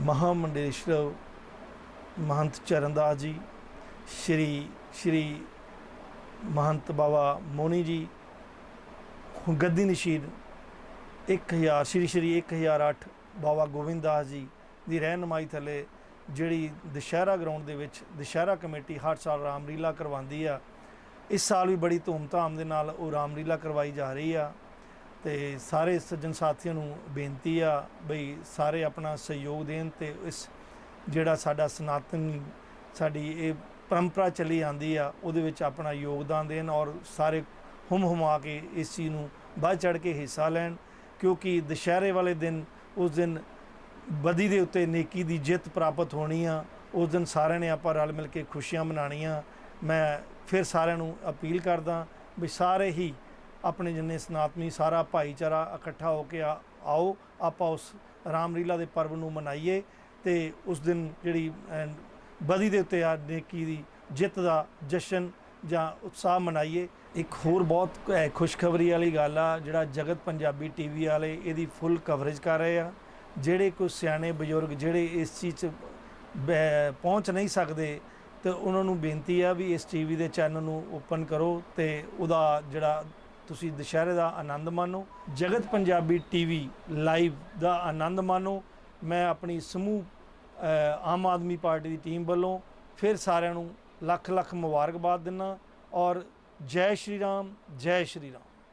ਮਹਾਮੰਡੇਸ਼ਵਰ ਮਹੰਤ ਚਰਨਦਾਸ ਜੀ, ਸ਼੍ਰੀ ਸ਼੍ਰੀ ਮਹੰਤ ਬਾਬਾ ਮੋਨੀ ਜੀ, ਗੱਦੀ ਨਸ਼ੀਦ 1000 ਸ਼੍ਰੀ ਸ਼੍ਰੀ 1008 ਬਾਬਾ ਗੋਬਿੰਦਾਸ ਜੀ ਦੀ ਰਹਿਨਮਾਈ ਥੱਲੇ ਜਿਹੜੀ ਦੁਸ਼ਹਿਰਾ ਗਰਾਊਂਡ ਦੇ ਵਿੱਚ ਦੁਸ਼ਹਿਰਾ ਕਮੇਟੀ ਹਰ ਸਾਲ ਰਾਮਲੀਲਾ ਕਰਵਾਉਂਦੀ ਆ। ਇਸ ਸਾਲ ਵੀ ਬੜੀ ਧੂਮਧਾਮ ਦੇ ਨਾਲ ਉਹ ਰਾਮਲੀਲਾ ਕਰਵਾਈ ਜਾ ਰਹੀ ਆ। ਤੇ ਸਾਰੇ ਸੱਜਣ ਸਾਥੀਆਂ ਨੂੰ ਬੇਨਤੀ ਆ ਬਈ ਸਾਰੇ ਆਪਣਾ ਸਹਿਯੋਗ ਦੇਣ ਤੇ ਇਸ ਜਿਹੜਾ ਸਾਡਾ ਸਨਾਤਨ ਸਾਡੀ ਇਹ ਪਰੰਪਰਾ ਚੱਲੀ ਆਂਦੀ ਆ, ਉਹਦੇ ਵਿੱਚ ਆਪਣਾ ਯੋਗਦਾਨ ਦੇਣ ਔਰ ਸਾਰੇ ਹੁਮ ਹੁਮਾ ਕੇ ਇਸ ਚੀਜ਼ ਨੂੰ ਵੱਧ ਚੜ ਕੇ ਹਿੱਸਾ ਲੈਣ, ਕਿਉਂਕਿ ਦੁਸ਼ਹਿਰੇ ਵਾਲੇ ਦਿਨ ਉਸ ਦਿਨ ਬਦੀ ਦੇ ਉੱਤੇ ਨੇਕੀ ਦੀ ਜਿੱਤ ਪ੍ਰਾਪਤ ਹੋਣੀ ਆ, ਉਸ ਦਿਨ ਸਾਰਿਆਂ ਨੇ ਆਪਾਂ ਰਲ ਮਿਲ ਕੇ ਖੁਸ਼ੀਆਂ ਮਨਾਣੀਆਂ ਮੈਂ ਫਿਰ ਸਾਰਿਆਂ ਨੂੰ ਅਪੀਲ ਕਰਦਾ ਵੀ ਸਾਰੇ ਹੀ ਆਪਣੇ ਜਿੰਨੇ ਸਨਾਤਨੀ ਸਾਰਾ ਭਾਈਚਾਰਾ ਇਕੱਠਾ ਹੋ ਕੇ ਆ- ਆਓ ਆਪਾਂ ਉਸ ਰਾਮਲੀਲਾ ਦੇ ਪਰਬ ਨੂੰ ਮਨਾਈਏ ਤੇ ਉਸ ਦਿਨ ਜਿਹੜੀ ਅਹ, ਬਦੀ ਦੇ ਉੱਤੇ ਆ ਨੇਕੀ ਦੀ ਜਿੱਤ ਦਾ ਜਸ਼ਨ ਜਾਂ ਉਤਸ਼ਾਹ ਮਨਾਈਏ। ਇੱਕ ਹੋਰ ਬਹੁਤ ਖੁਸ਼ਖਬਰੀ ਵਾਲੀ ਗੱਲ ਆ ਜਿਹੜਾ ਜਗਤ ਪੰਜਾਬੀ ਟੀਵੀ ਵਾਲੇ ਇਹਦੀ ਫੁੱਲ ਕਵਰੇਜ ਕਰ ਰਹੇ ਆ। ਜਿਹੜੇ ਕੋਈ ਸਿਆਣੇ ਬਜ਼ੁਰਗ ਜਿਹੜੇ ਇਸ ਚੀਜ਼ 'ਚ ਬੈ- ਪਹੁੰਚ ਨਹੀਂ ਸਕਦੇ ਤੇ ਉਹਨਾਂ ਨੂੰ ਬੇਨਤੀ ਆ ਵੀ ਇਸ ਟੀਵੀ ਦੇ ਚੈਨਲ ਨੂੰ ਓਪਨ ਕਰੋ ਤੇ ਉਹਦਾ ਜਿਹੜਾ ਤੁਸੀਂ ਦੁਸ਼ਹਿਰੇ ਦਾ ਆਨੰਦ ਮਾਣੋ, ਜਗਤ ਪੰਜਾਬੀ ਟੀਵੀ ਲਾਈਵ ਦਾ ਆਨੰਦ ਮਾਣੋ। ਮੈਂ ਆਪਣੀ ਸਮੂਹ ਆਮ ਆਦਮੀ ਪਾਰਟੀ ਦੀ ਟੀਮ ਵੱਲੋਂ ਫਿਰ ਸਾਰਿਆਂ ਨੂੰ ਲੱਖ ਲੱਖ ਮੁਬਾਰਕਬਾਦ ਦਿੰਦਾ ਔਰ ਜੈ ਸ਼੍ਰੀ ਰਾਮ, ਜੈ ਸ਼੍ਰੀ ਰਾਮ।